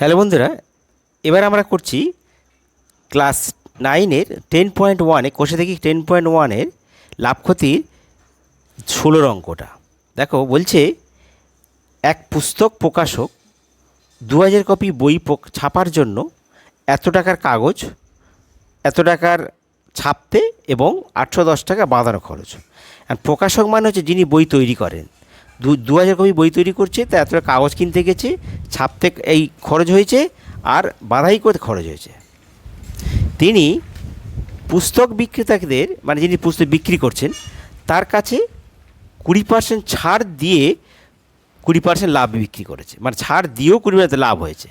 Hello বন্ধুরা, এবার আমরা করছি ক্লাস নাইনের টেন পয়েন্ট ওয়ানে, কোষে দেখি টেন পয়েন্ট ওয়ানের লাভ ক্ষতির ষোলোর অঙ্কটা। দেখো, বলছে এক পুস্তক প্রকাশক দু হাজার কপি বই ছাপার জন্য এত টাকার কাগজ, এত টাকার ছাপতে এবং আটশো দশ টাকা বাঁধানো খরচ। প্রকাশক মানে হচ্ছে যিনি বই তৈরি করেন। দু হাজার কপি বই তৈরি করছে, তা এতটা কাগজ কিনতে গেছে ছাপতে এই খরচ হয়েছে আর বাধাই করতে খরচ হয়েছে। তিনি পুস্তক বিক্রেতাদের মানে যিনি পুস্তক বিক্রি করছেন, তার কাছে কুড়ি পার্সেন্ট ছাড় দিয়ে কুড়ি পার্সেন্ট লাভ বিক্রি করেছে। মানে ছাড় দিয়েও কুড়ি পার্সেন্ট লাভ হয়েছে।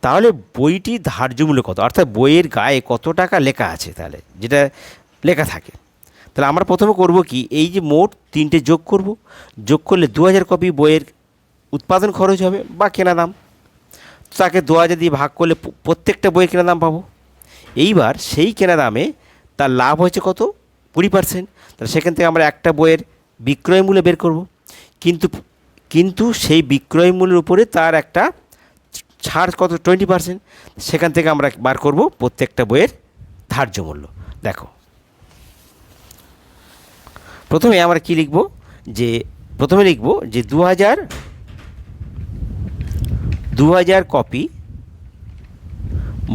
তাহলে বইটি ধার্য মূল্য কত? অর্থাৎ বইয়ের গায়ে কত টাকা লেখা আছে তাহলে? যেটা লেখা থাকে। তাহলে আমরা প্রথমে করব কি? এই যে মোট তিনটে যোগ করব। যোগ করলে দু হাজার কপি বইয়ের উৎপাদন খরচ হবে বা কেনা দাম। তাকে দু হাজার দিয়ে ভাগ করলে প্রত্যেকটা বইয়ের কেনা দাম পাবো। এইবার সেই কেনা দামে তার লাভ হয়েছে কত? কুড়ি পার্সেন্ট। তাহলে সেখান থেকে আমরা একটা বইয়ের বিক্রয় মূল্য বের করব। কিন্তু কিন্তু সেই বিক্রয় মূল্যের উপরে তার একটা ছাড় কত? Twenty percent. সেখান থেকে আমরা বার করব প্রত্যেকটা বইয়ের ধার্য মূল্য। দেখো। প্রথমে আমরা কি লিখব? যে, প্রথমে লিখব যে দু হাজার দু হাজার কপি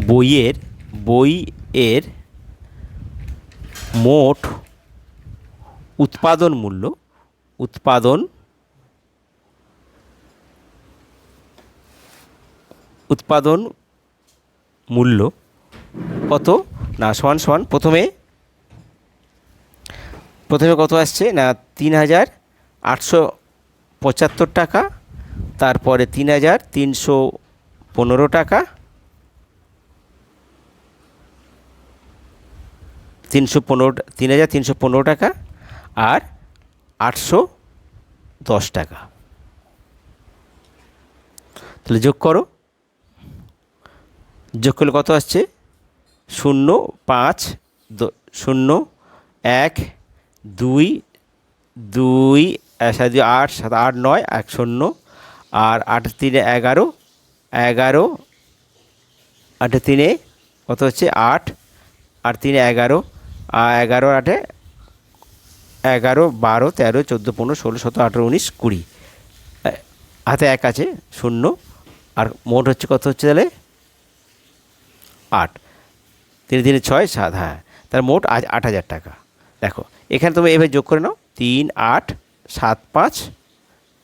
বইয়ের বইয়ের মোট উৎপাদন মূল্য, উৎপাদন উৎপাদন মূল্য কত? না, সমান সমান, প্রথমে প্রথমে কত আসছে? না, তিন হাজার আটশো পঁচাত্তর টাকা, তারপরে তিন হাজার তিনশো পনেরো টাকা, তিনশো পনেরো, তিন হাজার তিনশো পনেরো টাকা, আর আটশো দশ টাকা। তাহলে যোগ করো। যোগ করলে কত আসছে? শূন্য পাঁচ শূন্য এক দুই দুই সাত, দুই, আট, সাত, আট, নয়, এক, শূন্য, আর আট, তিনে এগারো এগারো, আট, তিনে কত হচ্ছে? আট আর তিনে এগারো, আর এগারো, আটে, এগারো, বারো, তেরো, চোদ্দ, পনেরো, ষোলো, সতেরো, আঠেরো, উনিশ, কুড়ি। হাতে এক আছে, শূন্য, আর মোট হচ্ছে কত হচ্ছে তাহলে? আট। তিন তিনে ছয়, সাত হ্যাঁ। তার মোট আজ আট হাজার টাকা। দেখো এখানে তুমি এভাবে যোগ করে নাও। তিন, আট, সাত, পাঁচ।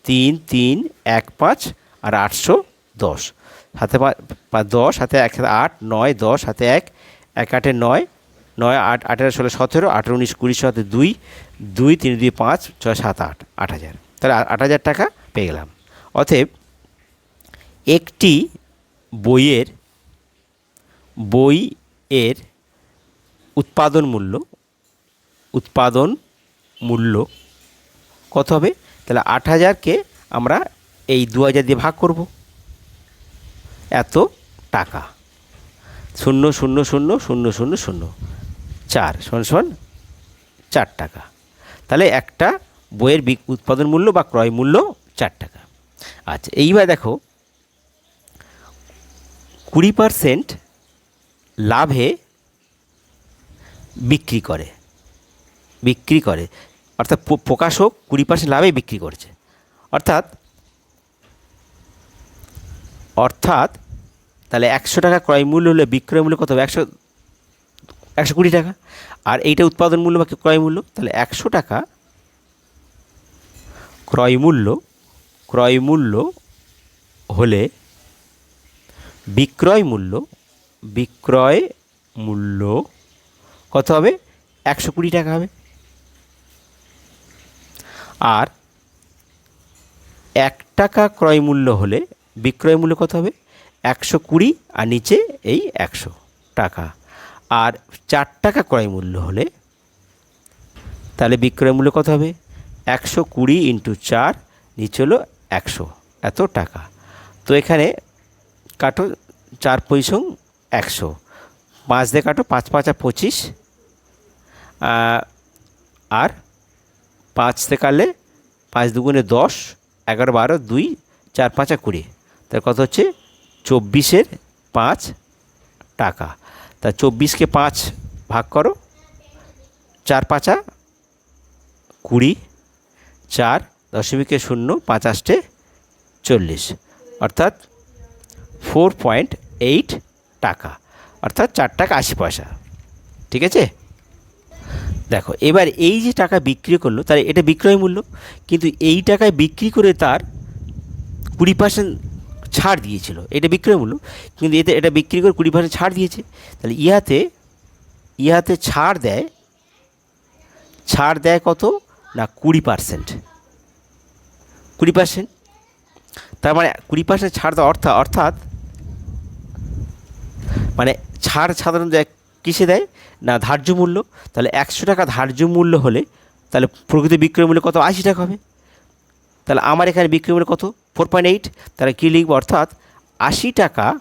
তিন তিন, এক, পাঁচ আর আটশো দশ। হাতে পা- পা- দশ হাতে এক, সাথে আট, নয়, দশ হাতে এক এক, আটে নয় নয়, আট আঠেরো ষোলো, সতেরো, আঠেরো, উনিশ, কুড়ি সাথে দুই দুই, তিন, দুই, পাঁচ, ছয়, সাত, আট আট হাজার। তাহলে আট হাজার টাকা পেয়ে গেলাম। অতএব একটি বইয়ের বই এর উৎপাদন মূল্য উৎপাদন মূল্য কত হবে? তাহলে আট হাজারকে আমরা এই দু হাজার দিয়ে ভাগ করব। এত টাকা। শূন্য শূন্য শূন্য শূন্য শূন্য শূন্য। চার সমান সমান চার টাকা। তাহলে একটা বইয়ের উৎপাদন মূল্য বা ক্রয় মূল্য চার টাকা। আচ্ছা এইবার দেখো, কুড়ি পারসেন্ট লাভে বিক্রি করে। বিক্রি করে। অর্থাৎ প্রকাশক কুড়ি পার্সেন্ট লাভে বিক্রি করছে। অর্থাৎ অর্থাৎ, তাহলে একশো টাকা ক্রয় মূল্য হলে বিক্রয় মূল্য কত হবে? একশো একশো কুড়ি টাকা। আর এইটা উৎপাদন মূল্য বা ক্রয় মূল্য? তাহলে একশো টাকা ক্রয় মূল্য ক্রয় মূল্য হলে বিক্রয় মূল্য বিক্রয় মূল্য কত হবে? একশো কুড়ি টাকা হবে। আর এক টাকা ক্রয় মূল্য হলে বিক্রয় মূল্য কত হবে? একশো কুড়ি আর নিচে এই একশো টাকা। আর চার টাকা ক্রয় মূল্য হলে তাহলে বিক্রয় মূল্য কত হবে? একশো কুড়ি ইন্টু চার, নিচে হলো একশো। এত টাকা। তো এখানে কাটো চার পয়সং একশো। পাঁচ দিয়ে কাটো পাঁচ, পাঁচা পঁচিশ। আর পাঁচ থেকে কাটলে পাঁচ দুগুণে দশ, এগারো বারো দুই, চার পাঁচা কুড়ি। তার কথা হচ্ছে চব্বিশের পাঁচ টাকা। তা চব্বিশকে পাঁচ ভাগ করো, চার পাঁচা কুড়ি, চার দশমিকে শূন্য পাঁচ আষ্টে চল্লিশ। অর্থাৎ ফোর পয়েন্ট এইট টাকা। অর্থাৎ চার টাকা আশি পয়সা। ঠিক আছে? দেখো, এবার এই যে টাকা বিক্রি করল, তাহলে এটা বিক্রয় মূল্য, কিন্তু এই টাকায় বিক্রি করে তার কুড়ি পার্সেন্ট ছাড় দিয়েছিল। এটা বিক্রয় মূল্য, কিন্তু এতে, এটা বিক্রি করে কুড়ি পার্সেন্ট ছাড় দিয়েছে। তাহলে ইহাতে ইহাতে ছাড় দেয় ছাড় দেয় কত? না, কুড়ি পার্সেন্ট কুড়ি পার্সেন্ট তার মানে কুড়ি পার্সেন্ট ছাড় দেওয়া অর্থাৎ অর্থাৎ মানে ছাড় সাধারণত কিসে দেয়? না ধার্য মূল্য, তাহলে একশো টাকা ধার্য মূল্য হলে তাহলে প্রকৃত বিক্রয় মূল্য কত? আশি টাকা হবে। তাহলে আমার এখানে বিক্রয় মূল্য কত? Four point eight. তাহলে কী লিখব? অর্থাৎ আশি টাকা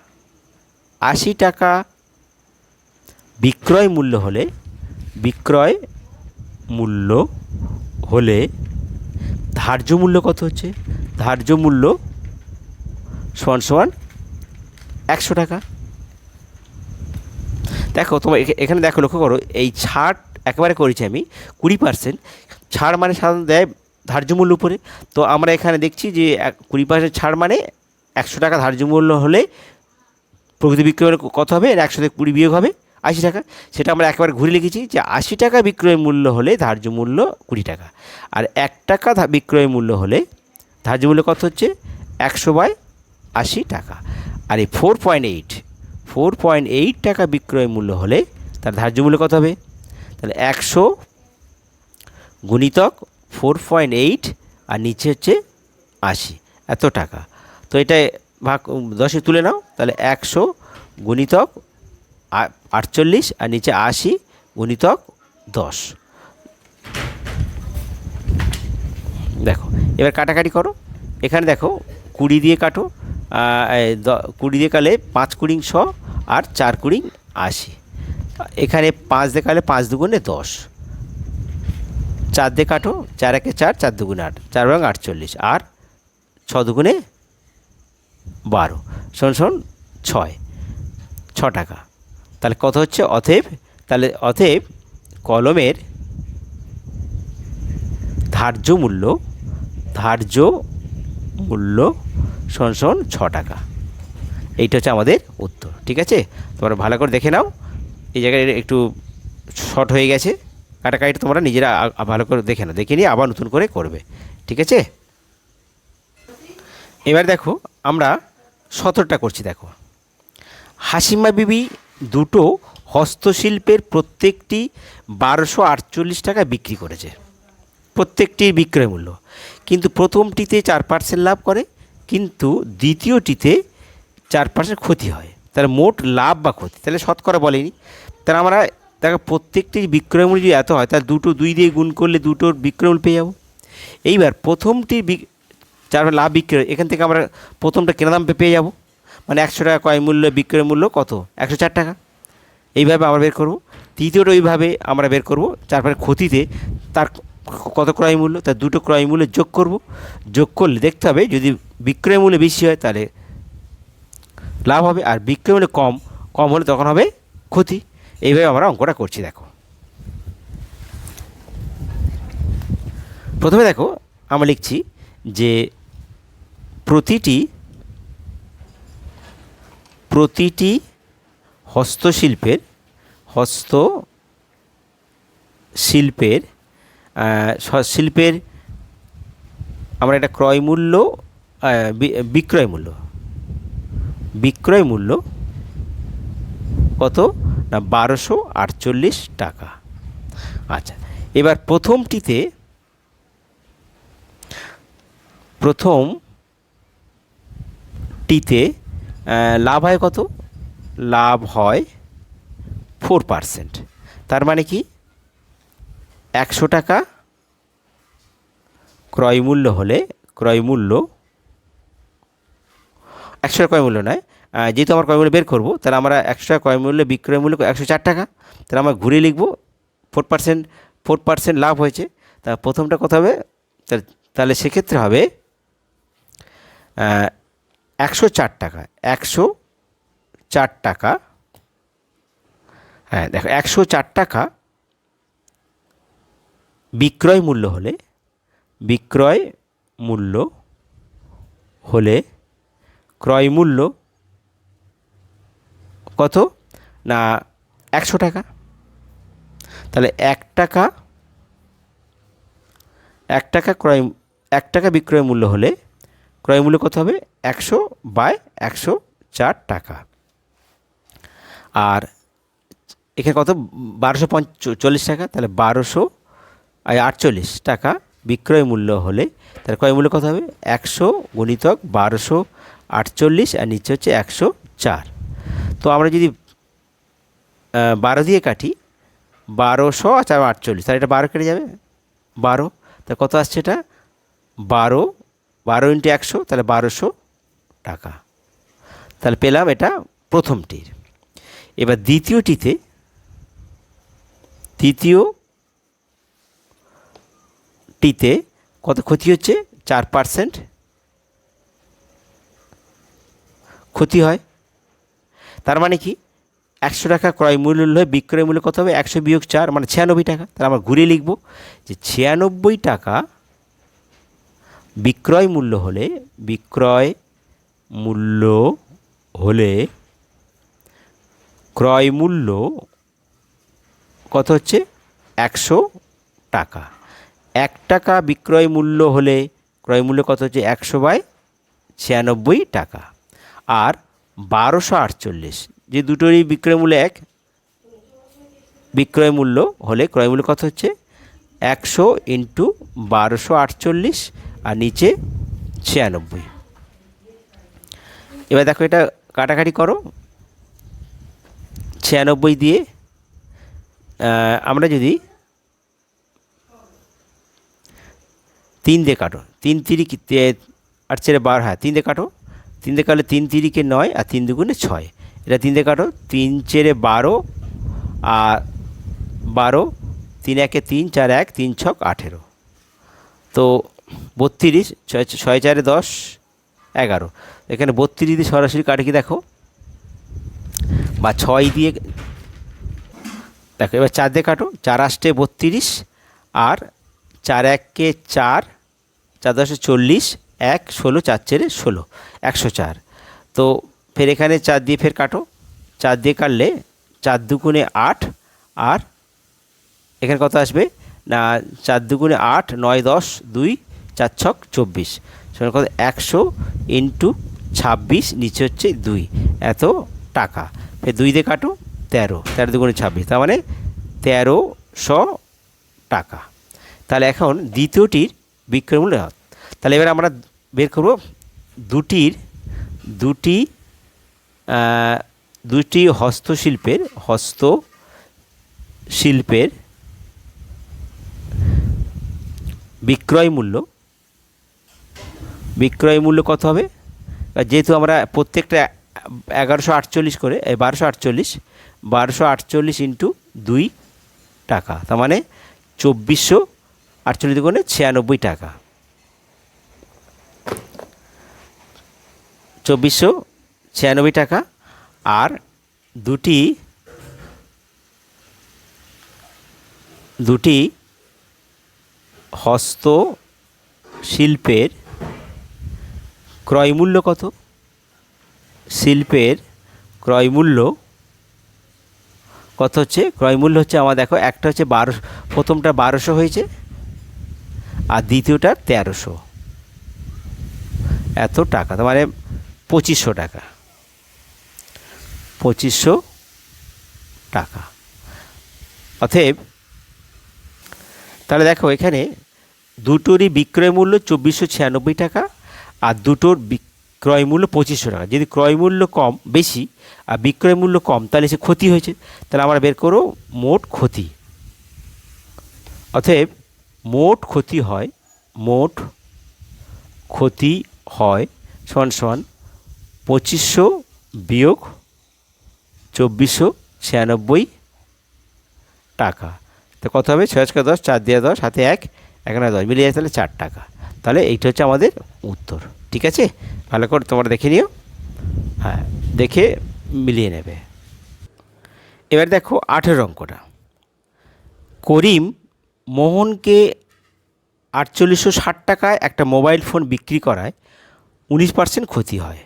আশি টাকা বিক্রয় মূল্য হলে, বিক্রয় মূল্য হলে ধার্য মূল্য কত হচ্ছে? ধার্য মূল্য সমান সমান একশো টাকা। দেখো, তোমার এখানে দেখো, লক্ষ্য করো, এই ছাড় একেবারে করেছি আমি, কুড়ি পার্সেন্ট ছাড় মানে সাধারণত দেয় ধার্য মূল্য উপরে। তো আমরা এখানে দেখছি যে কুড়ি পার্সেন্ট ছাড় মানে একশো টাকা ধার্য মূল্য হলে প্রকৃতি বিক্রয় কত হবে? এর একশো থেকে কুড়ি বিয়োগ হবে, আশি টাকা। সেটা আমরা একেবারে ঘুরে লিখেছি যে আশি টাকা বিক্রয় মূল্য হলে ধার্য মূল্য কুড়ি টাকা। আর এক টাকা বিক্রয় মূল্য হলে ধার্য মূল্য কত হচ্ছে? একশো বাই আশি টাকা। আর এই four point eight four point eight টাকা বিক্রয় মূল্য হলে তার ধার্য মূল্য কত হবে? তাহলে একশো গুণিতক ফোর পয়েন্ট এইট আর নিচে হচ্ছে আশি। এত টাকা। তো এটা ভাগ দশে তুলে নাও। তাহলে একশো গুণিতক আটচল্লিশ আর নিচে আশি গুণিতক দশ। দেখো, এবার কাটাকাটি করো। এখানে দেখো, কুড়ি দিয়ে কাটো। কুড়ি দিয়ে কালে পাঁচ কুড়িং শ আর চার কুড়িং আশি। এখানে পাঁচ দিয়ে কালে পাঁচ দুগুণে দশ। চার দিয়ে কাটো চার একে চার চার দুগুণে আট, চার রং আটচল্লিশ। আর ছ দুগুণে বারো। শোন শোন, ছয়। ছ টাকা। তাহলে কত হচ্ছে? অথেব তাহলে অথেব কলমের ধার্য মূল্য ধার্য মূল্য শোন শোন, ছ টাকা। এইটা হচ্ছে আমাদের উত্তর, ঠিক আছে? তোমরা ভালো করে দেখে নাও। এই জায়গায় একটু শর্ট হয়ে গেছে। কাটাকাটিটা তোমরা নিজেরা ভালো করে দেখে নাও। দেখে নিয়ে আবার নতুন করে করবে, ঠিক আছে? এবার দেখো, আমরা সতেরোটা করছি, দেখো। হাসিমা বিবি দুটো হস্তশিল্পের প্রত্যেকটি বারোশো আটচল্লিশ টাকা বিক্রি করেছে। প্রত্যেকটির বিক্রয় মূল্য কিন্তু প্রথমটিতে চার পার্সেন্ট লাভ করে কিন্তু দ্বিতীয়টিতে চার ক্ষতি হয়। তাহলে মোট লাভ বা ক্ষতি? তাহলে শতকরা বলেনি। তাহলে আমরা দেখো প্রত্যেকটি বিক্রয় মূল্য যদি এত হয়, তাহলে দুটো দুই দিয়ে গুণ করলে দুটোর বিক্রয় মূল্য পেয়ে যাব। এইবার প্রথমটি চার লাভ বিক্রয়, এখান থেকে আমরা প্রথমটা কেনা দাম পেয়ে যাব। মানে একশো টাকা কয় মূল্য, বিক্রয় মূল্য কত? একশো চার টাকা। এইভাবে আমরা বের করব। তৃতীয়টা ওইভাবে আমরা বের করব। তারপরে ক্ষতিতে তার কত ক্রয় মূল্য? তার দুটো ক্রয় মূল্য যোগ করব। যোগ করলে দেখতে হবে যদি বিক্রয় মূল্য বেশি হয়, তাহলে লাভ হবে। আর বিক্রয় মূল্য কম কম হলে তখন হবে ক্ষতি। এইভাবে আমরা অঙ্কটা করছি, দেখো। প্রথমে দেখো, আমরা লিখছি যে প্রতিটি প্রতিটি হস্তশিল্পের হস্ত শিল্পের শিল্পের, আমরা একটা ক্রয় মূল্য বিক্রয় মূল্য। বিক্রয় মূল্য কত? না বারোশো আটচল্লিশ টাকা। আচ্ছা এবার প্রথমটিতে প্রথমটিতে আহ, লাভ হয় কত? লাভ হয় ফোর পারসেন্ট। তার মানে কি? একশো টাকা ক্রয় মূল্য হলে ক্রয় মূল্য একশো টাকা ক্রয় মূল্য নয়। যেহেতু আমার ক্রয় মূল্য বের করব, তাহলে আমরা একশো টাকা ক্রয় মূল্য বিক্রয় মূল্য একশো চার টাকা। তাহলে আমরা ঘুরে লিখব, ফোর পার্সেন্ট ফোর পার্সেন্ট লাভ হয়েছে। তা প্রথমটা কত হবে? তাহলে সেক্ষেত্রে হবে একশো চার টাকা, একশো চার টাকা। হ্যাঁ দেখো, একশো চার টাকা বিক্রয় মূল্য হলে, বিক্রয় মূল্য হলে ক্রয় মূল্য কত? না, একশো টাকা। তাহলে এক টাকা এক টাকা ক্রয়, এক টাকা বিক্রয় মূল্য হলে ক্রয় মূল্য কত হবে? একশো বাই একশো চার টাকা। আর এখানে কত? বারোশো পঞ্চ, চল্লিশ টাকা, তাহলে বারোশো আটচল্লিশ টাকা। বিক্রয় মূল্য হলে তার ক্রয় মূল্য কত হবে? একশো গুণিতক বারোশো আটচল্লিশ আর নিচে হচ্ছে একশো চার। তো আমরা যদি বারো দিয়ে কাটি, বারোশো আচ্ছা আটচল্লিশ, তাহলে এটা বারো কেটে যাবে? বারো। তা কত আসছে এটা? বারো। বারো ইন্টু একশো, তাহলে বারোশো টাকা। তাহলে পেলাম এটা প্রথমটির। এবার দ্বিতীয়টিতে তৃতীয় টিতে কত ক্ষতি হচ্ছে? চার পার্সেন্ট। ক্ষতি হয়। তার মানে কি? একশো টাকা ক্রয় মূল্য হলে বিক্রয় মূল্য কত হবে? একশো বিয়োগ চার মানে ছিয়ানব্বই টাকা। তাহলে আমরা ঘুরিয়ে লিখব যে ছিয়ানব্বই টাকা বিক্রয় মূল্য হলে, বিক্রয় মূল্য হলে ক্রয় মূল্য কত হচ্ছে? একশো টাকা। এক টাকা বিক্রয় মূল্য হলে ক্রয় মূল্য কত হচ্ছে? একশো বাই ছিয়ানব্বই টাকা। আর বারোশো আটচল্লিশ। যে দুটোরই বিক্রয় মূল্য এক, বিক্রয় মূল্য হলে ক্রয় মূল্য কত হচ্ছে? একশো ইন্টু বারোশো আটচল্লিশ আর নিচে ছিয়ানব্বই। এবার দেখো এটা কাটাকাটি করো। ছিয়ানব্বই দিয়ে আমরা যদি তিন দিয়ে কাটো। তিন তিরিক তে- আট ছেড়ে বার হ্যাঁ তিন দিয়ে কাটো। তিন দিয়ে কাটলে তিন তিরিকে নয় আর তিন দুগুণে ছয়। এটা তিন দিয়ে কাটো, তিন চেরে বারো আর বারো, তিন একে তিন, চার এক, তিন ছক আঠেরো। তো বত্রিশ, ছয় ছয় চারে দশ, এগারো। এখানে বত্রিশ দিয়ে সরাসরি কাটে কি দেখো? বা ছয় দিয়ে দেখো, এবার চার দিয়ে কাটো, চার আষ্টে বত্রিশ আর চার এককে চার চার দশে চল্লিশ, এক, ষোলো, চার চেরে ষোলো, একশো চার। তো ফের এখানে চার দিয়ে ফের কাটো। চার দিয়ে কাটলে চার দুগুণে আট, আর এখানে কত আসবে? না, চার দুগুণে আট, নয়, দশ, দুই, চার ছক, চব্বিশ। সেখানে কত? একশো ইন্টু ছাব্বিশ, নিচে হচ্ছে দুই। এত টাকা। ফের দুই দিয়ে কাটো, তেরো। তেরো দুগুণে ছাব্বিশ। তার মানে তেরোশো টাকা। তাহলে এখন দ্বিতীয়টির বিক্রয় মূল্য হয়। তাহলে এবার আমরা বের করব দুটির, দুটি দুটি হস্তশিল্পের হস্তশিল্পের বিক্রয় মূল্য বিক্রয় মূল্য কত হবে যেহেতু আমরা প্রত্যেকটা এগারোশো আটচল্লিশ করে, এই বারোশো আটচল্লিশ বারোশো আটচল্লিশ ইন্টু দুই টাকা, তার মানে চব্বিশশো আটচল্লিশ দুগুণে ছিয়ানব্বই টাকা। চব্বিশশো ছিয়ানব্বই টাকা। আর দুটি দুটি হস্ত শিল্পের ক্রয়মূল্য কত? শিল্পের ক্রয়মূল্য কত হচ্ছে? ক্রয়মূল্য হচ্ছে আমার দেখো, একটা হচ্ছে বারো, প্রথমটা বারোশো হয়েছে। দ্বিতীয়টা তেরোশো। এত টাকা, তার মানে পঁচিশশো টাকা। পঁচিশশো টাকা। অতএব, তাহলে দেখো এখানে দুটোরই বিক্রয় মূল্য চব্বিশশো ছিয়ানব্বই টাকা আর দুটোর বিক্রয় মূল্য পঁচিশশো টাকা। যদি ক্রয় মূল্য কম, বেশি আর বিক্রয় মূল্য কম, তাহলে সে ক্ষতি হয়েছে। তাহলে আমরা বের করো মোট ক্ষতি। অতএব মোট ক্ষতি হয়, মোট ক্ষতি হয় সমান সমান পঁচিশশো বিয়োগ চব্বিশশো ছিয়ানব্বই টাকা। তো কত হবে? ছয় ছয় দশ, চার দিয়ে দশ হাতে এক এখানে দশ, মিলিয়ে তাহলে চার টাকা। তাহলে এইটা হচ্ছে আমাদের উত্তর, ঠিক আছে? ভালো করে তোমরা দেখে নিও। হ্যাঁ দেখে মিলিয়ে নেবে। এবার দেখো আঠেরো অঙ্কটা। করিম মোহনকে আটচল্লিশশো ষাট টাকায় একটা মোবাইল ফোন বিক্রি করায় উনিশ পার্সেন্ট ক্ষতি হয়।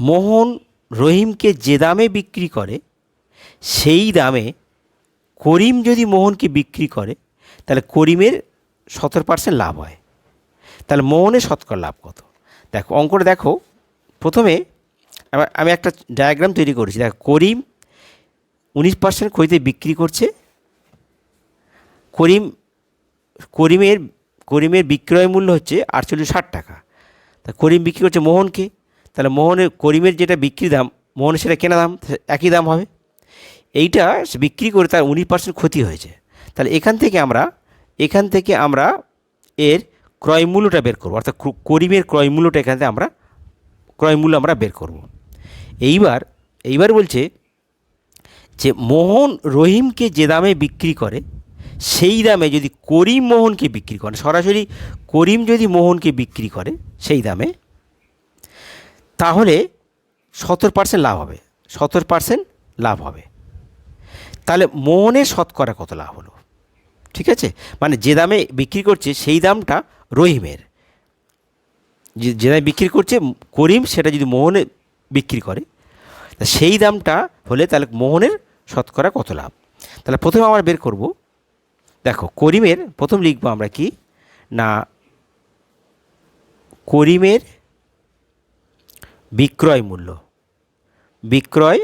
মোহন রহিমকে যে দামে বিক্রি করে, সেই দামে করিম যদি মোহনকে বিক্রি করে, তাহলে করিমের সতেরো পার্সেন্ট লাভ হয়। তাহলে মোহনের শতকরা লাভ কত? দেখো, অঙ্কটা দেখো। প্রথমে আমা- একটা ডায়াগ্রাম তৈরি করেছি। দেখো, করিম উনিশ পার্সেন্ট ক্ষতিতে বিক্রি করছে করিম, করিমের করিমের বিক্রয় মূল্য হচ্ছে আটচল্লিশ ষাট টাকা। তা করিম বিক্রি করছে মোহনকে, তাহলে মোহনের করিমের যেটা বিক্রি দাম মোহনের সেটা কেনা দাম একই দাম হবে। এইটা বিক্রি করে তার উনিশ পার্সেন্ট ক্ষতি হয়েছে। তাহলে এখান থেকে আমরা, এখান থেকে আমরা এর ক্রয় মূল্যটা বের করব। অর্থাৎ ক্র- করিমের ক্রয় মূল্যটা এখান থেকে আমরা, ক্রয় মূল্য আমরা বের করব। এইবার এইবার বলছে যে মোহন রহিমকে যে দামে বিক্রি করে সেই দামে যদি করিম মোহনকে বিক্রি করে, সরাসরি করিম যদি মোহনকে বিক্রি করে সেই দামে, তাহলে সত্তর পার্সেন্ট লাভ হবে, সত্তর পার্সেন্ট লাভ হবে। তাহলে মোহনের শতকরা কত লাভ হলো? ঠিক আছে? মানে যে দামে বিক্রি করছে সেই দামটা রহিমের। যে দামে বিক্রি করছে করিম, সেটা যদি মোহনে বিক্রি করে সেই দামটা হলে তাহলে মোহনের শতকরা কত লাভ? তাহলে প্রথমে আমরা বের করব দেখো, করিমের প্রথম লিখব আমরা কি? না, করিমের বিক্রয় মূল্য। বিক্রয়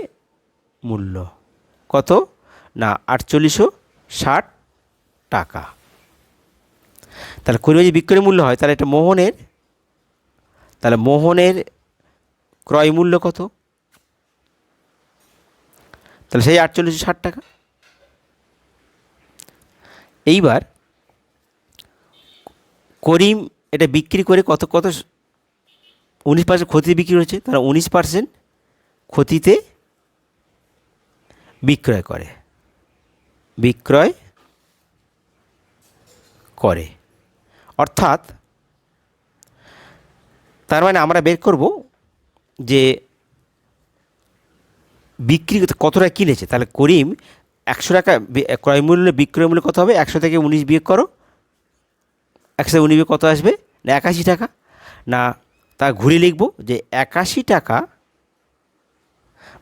মূল্য। কত? না, আটচল্লিশশো ষাট টাকা। তাহলে করিমের যদি বিক্রয় মূল্য হয়, তাহলে এটা মোহনের, তাহলে মোহনের ক্রয় মূল্য কত? তাহলে সেই আটচল্লিশশো ষাট টাকা। এইবার করিম এটা বিক্রি করে কত কত উনিশ পার্সেন্ট ক্ষতিতে বিক্রি হচ্ছে তারা উনিশ পার্সেন্ট ক্ষতিতে বিক্রয় করে। বিক্রয় করে। অর্থাৎ তার মানে আমরা বের করব যে বিক্রি কতটা কিনেছে। তাহলে করিম একশো টাকা ক্রয় মূল্য বিক্রয় মূল্য কত হবে? একশো থেকে উনিশ বিয়োগ করো। একশো উনিশ বিয়োগ কত আসবে? না, একাশি টাকা। না, তা ঘুরে লিখব যে একাশি টাকা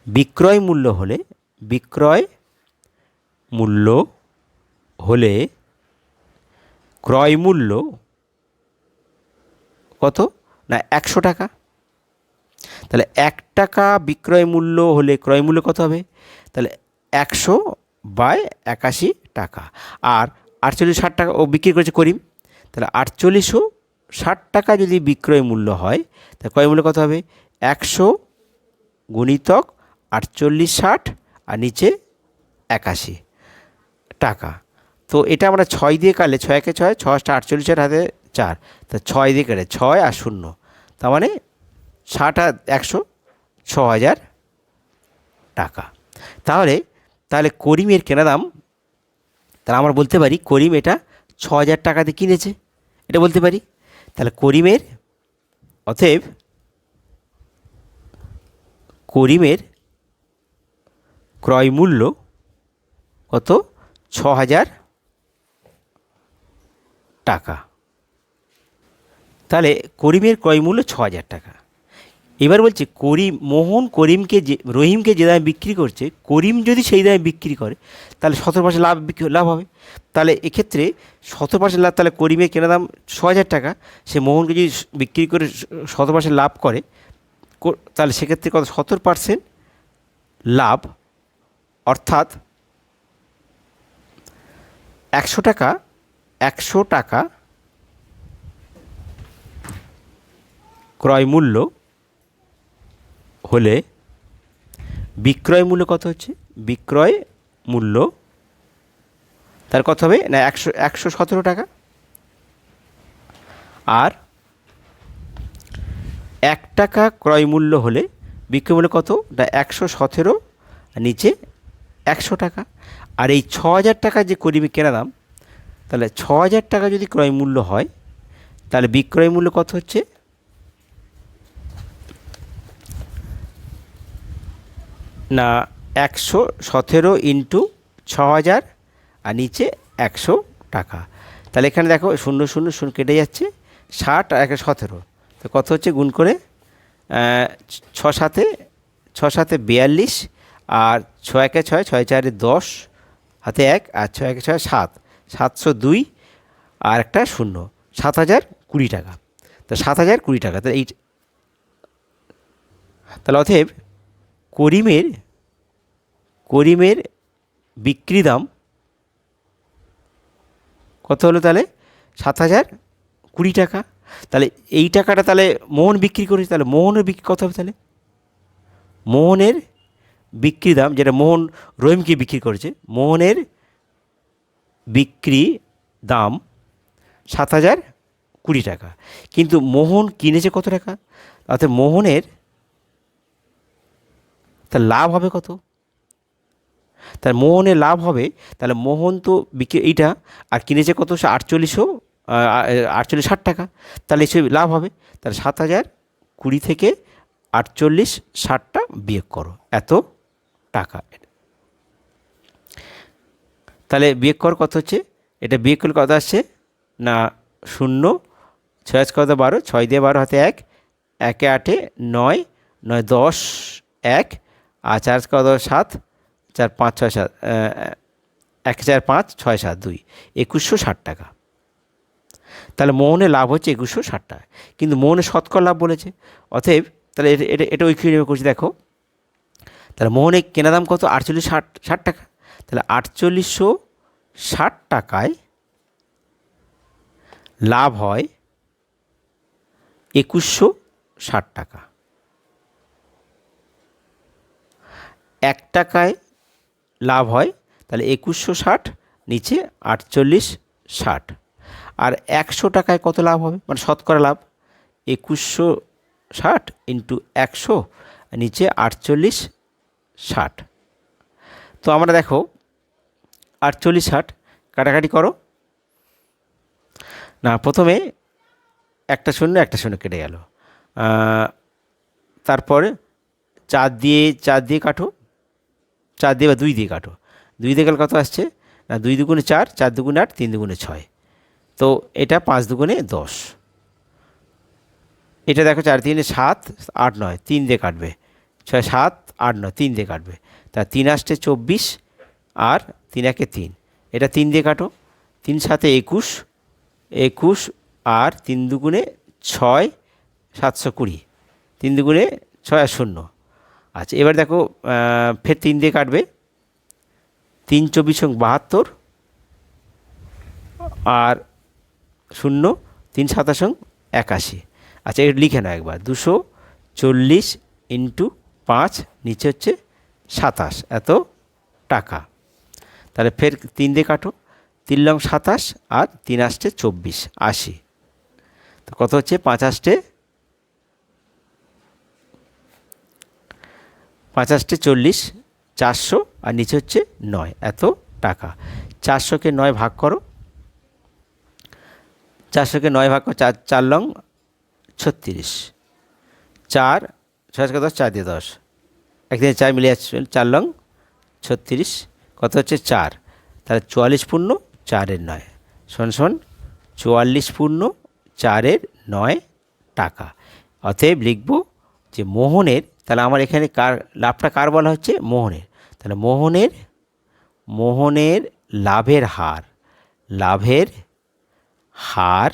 বিক্রয় মূল্য হলে, বিক্রয় মূল্য হলে ক্রয় মূল্য কত? না, একশো টাকা। তাহলে এক টাকা বিক্রয় মূল্য হলে ক্রয় মূল্য কত হবে? তাহলে একশো বাই একাশি টাকা। আর আটচল্লিশ ষাট টাকা ও বিক্রি করেছে করিম। তাহলে আটচল্লিশশো ষাট টাকা যদি বিক্রয় মূল্য হয়, তাহলে ক্রয় মূল্য কত হবে? একশো গুণিতক আটচল্লিশ ষাট আর নিচে একাশি টাকা। তো এটা আমরা ছয় দিয়ে কাটলে ছয়কে ছয় ছয়টা আটচল্লিশের হাতে চার। তা ছয় দিয়ে কাটে ছয় আর শূন্য। তার মানে ষাট আর একশো, ছ হাজার টাকা। তাহলে তাহলে করিমের কেনা দাম, তাহলে আমরা বলতে পারি করিম এটা ছ হাজার টাকাতে কিনেছে। এটা বলতে পারি। তাহলে করিমের, অতএব করিমের ক্রয় মূল্য কত? ছ হাজার টাকা। তাহলে করিমের ক্রয় মূল্য ছ হাজার টাকা। এবার বলছে, করিম, মোহন করিমকে যে, রহিমকে যে দামে বিক্রি করছে, করিম যদি সেই দামে বিক্রি করে, তাহলে সতেরো পার্সেন্ট লাভ লাভ হবে। তাহলে এক্ষেত্রে সতেরো পার্সেন্ট লাভ, তাহলে করিমের কেনা দাম ছ হাজার টাকা। সে মোহনকে যদি বিক্রি করে সতেরো পার্সেন্ট লাভ করে তাহলে সেক্ষেত্রে কত? সতেরো পার্সেন্ট লাভ। অর্থাৎ একশো টাকা একশো টাকা ক্রয় মূল্য হলে বিক্রয় মূল্য কত হচ্ছে? বিক্রয় মূল্য। তার কত হবে? না, একশো একশো সতেরো টাকা। আর এক টাকা ক্রয় মূল্য হলে বিক্রয় মূল্য কত? না, একশো সতেরো নিচে একশো টাকা। আর এই ছ হাজার টাকা যে করিবি কেনা দাম, তাহলে ছ হাজার টাকা যদি ক্রয় মূল্য হয়, তাহলে বিক্রয় মূল্য কত হচ্ছে? না একশো সতেরো ইন্টু ছ হাজার আর নিচে একশো টাকা। তাহলে এখানে দেখো শূন্য শূন্য শূন্য কেটে যাচ্ছে, ষাট আর একে সতেরো। তো কত হচ্ছে গুণ করে? ছ সাতে ছ সাতে বিয়াল্লিশ, আর ছ একে ছয় ছয় চারে দশ, হাতে এক, আর ছয় একে ছয় সাত। সাতশো দুই, আর একটা শূন্য। সাত হাজার কুড়ি টাকা। তো সাত হাজার কুড়ি টাকা, তাহলে এই তাহলে অতএব করিমের করিমের বিক্রি দাম কত হলো তাহলে? সাত হাজার কুড়ি টাকা। তাহলে এই টাকাটা তাহলে মোহন বিক্রি করেছে, তাহলে মোহনের বিক্রি কত হবে তাহলে? মোহনের বিক্রি দাম, যেটা মোহন রহিমকে বিক্রি করেছে, মোহনের বিক্রি দাম সাত হাজার কুড়ি টাকা। কিন্তু মোহন কিনেছে কত টাকা? অর্থাৎ মোহনের তার লাভ হবে কত? তার মোহনে লাভ হবে, তাহলে মোহন তো বিক্রি এইটা, আর কিনেছে কত? আটচল্লিশশো আটচল্লিশ ষাট টাকা। তাহলে সে লাভ হবে। তাহলে সাত হাজার কুড়ি থেকে আটচল্লিশ ষাটটা বিয়োগ করো। এত টাকা তাহলে বিয়োগ কর কত হচ্ছে? এটা বিয়োগ করলে কত আসছে? না, শূন্য, ছয় কত? বারো, ছয় দিয়ে বারো হাতে এক, একে আটে নয় নয় দশ, এক আর চার কত? সাত? চার পাঁচ ছয় সাত এক চার পাঁচ ছয় সাত দুই, একুশশো ষাট টাকা। তাহলে মোহনের লাভ হচ্ছে একুশশো ষাট টাকা। কিন্তু মোহনের শতকর লাভ বলেছে। অতএব তাহলে এটা এটা এটা ঐক্য করছি, দেখো। তাহলে মোহনের কেনা দাম কত? আটচল্লিশ ষাট ষাট টাকা। তাহলে আটচল্লিশশো ষাট টাকায় লাভ হয় একুশশো ষাট টাকা। এক টাকায় লাভ হয়, তাহলে একুশশো ষাট নিচে আটচল্লিশ ষাট। আর একশো টাকায় কত লাভ হবে? মানে শতকরা লাভ, একুশশো ষাট ইন্টু একশো নিচে আটচল্লিশ ষাট। তো আমরা দেখো, আটচল্লিশ ষাট, কাটাকাটি করো। না, প্রথমে একটা শূন্য একটা শূন্য কেটে গেল। তারপরে চার দিয়ে চার দিয়ে কাটো। চার দিয়ে বা দুই দিয়ে কাটো। দুই দিয়ে গেলে কত আসছে? না, দুই দুগুণে চার চার দুগুণে আট, তিন দুগুণে ছয়। তো এটা পাঁচ দুগুণে দশ। এটা দেখো চার তিনে সাত, আট নয়, তিন দিয়ে কাটবে। ছয়, সাত, আট নয়, তিন দিয়ে কাটবে। তা তিন আসতে চব্বিশ, আর তিন একে তিন। এটা তিন দিয়ে কাটো। তিন সাথে একুশ একুশ, আর তিন দুগুণে ছয়, সাতশো কুড়ি। তিন দুগুণে ছয় আর শূন্য। আচ্ছা এবার দেখো ফের তিন দিয়ে কাটবে। তিন, চব্বিশ বাহাত্তর। আর শূন্য, তিন, সাতাশ একাশি। আচ্ছা এটা লিখে নাও একবার। দুশো চল্লিশ ইন্টু পাঁচ, নিচে হচ্ছে সাতাশ। এত টাকা। তাহলে ফের তিন দিয়ে কাটো। তিন লং সাতাশ আর তিন আসতে চব্বিশ, আশি। তো কত হচ্ছে? পাঁচ আসতে পাঁচ আসতে চল্লিশ, চারশো আর নিচে হচ্ছে নয়। এত টাকা। চারশোকে নয় ভাগ করো। চারশোকে নয় ভাগ করো, চার চার লং ছত্রিশ। চার, ছয় দশ, চার দিয়ে দশ। একদিনে চার মিলে যাচ্ছে, চার লং ছত্রিশ। কত হচ্ছে? চার। তাহলে চুয়াল্লিশ পূর্ণ চারের নয়। শোন শোন চুয়াল্লিশ পূর্ণ চারের নয় টাকা। অতএব লিখব যে মোহনের তাহলে আমার এখানে কার, লাভটা কার বলা হচ্ছে? মোহনের। তাহলে মোহনের মোহনের লাভের হার লাভের হার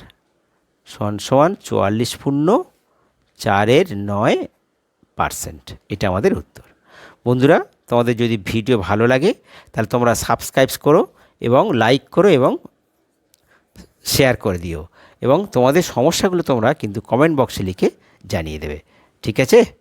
সমান সমান চুয়াল্লিশ পূর্ণ চারের নয় পার্সেন্ট। এটা আমাদের উত্তর। বন্ধুরা, তোমাদের যদি ভিডিও ভালো লাগে, তাহলে তোমরা সাবস্ক্রাইব করো এবং লাইক করো এবং শেয়ার করে দিও। এবং তোমাদের সমস্যাগুলো তোমরা কিন্তু কমেন্ট বক্সে লিখে জানিয়ে দেবে। ঠিক আছে?